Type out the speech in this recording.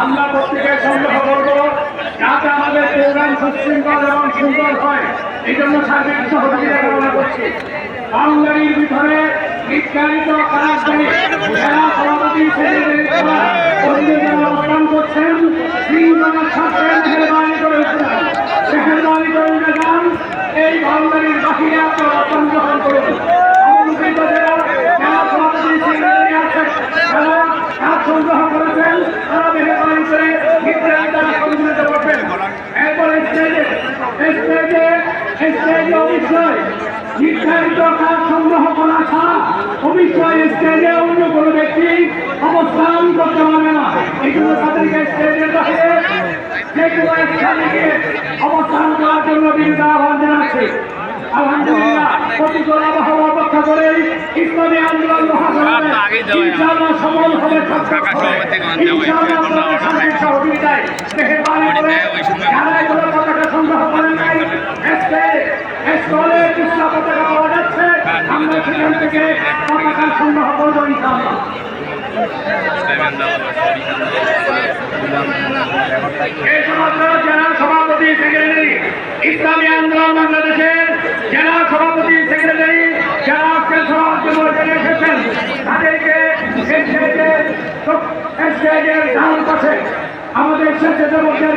আমরা প্রত্যেকে সংগ্রহ করব। যাতে আমাদের প্রোগ্রাম সুশৃঙ্খল এবং সুন্দর হয়। এই জন্য সার্বিক সহযোগিতা কামনা করছি। বাউন্ডারির ভিতরে বিজ্ঞানিত সভাপতি করছেন আপনারা অবস্থান গ্রহণ করুন আমন্ত্রিত জেলা জেলা সভাপতি সেক্রেটারি আছেন যারা কাজ সংগ্রহ করেছেন তারা মেহরবানি করে বিজ্ঞানী দ্বারা সম্মিলিত করবেন এরপরে স্টেজে স্টেজে স্টেজে অবশ্যই নির্ধারিত কাজ সংগ্রহ করা ছাড়া অবশ্যই স্টেজে অন্য কোনো ব্যক্তি অবস্থান করতে পারবে না। এই জন্য তাদেরকে স্টেজের বাইরে যে কোনো স্থানে গিয়ে অবস্থান করার জন্য বিরুদ্ধে আহ্বান জানাচ্ছি। আলহামদুলিল্লাহ প্রতিকূল আবহাওয়া অপেক্ষা করে ইসলামী আন্দোলন মহাসভায় ইনশাআল্লাহ সফল হবে ইনশাআল্লাহ আপনাদের সাথে সহযোগিতায় মেহরবানি করে যারা এগুলো পতাকা সংগ্রহ করেন নাই স্টেজ স্টলে কৃষ্ণা পতাকা পাওয়া যাচ্ছে। আমরা সেখান থেকে পতাকা সংগ্রহ করব জেলা সভাপতি সেক্রেটারি, ইসলামী আন্দোলন বাংলাদেশের জেলা সভাপতি সেক্রেটারি, যারা আজকে মর্যাদা এসেছেন, তাদেরকে আমাদের স্বেচ্ছাসেবকদের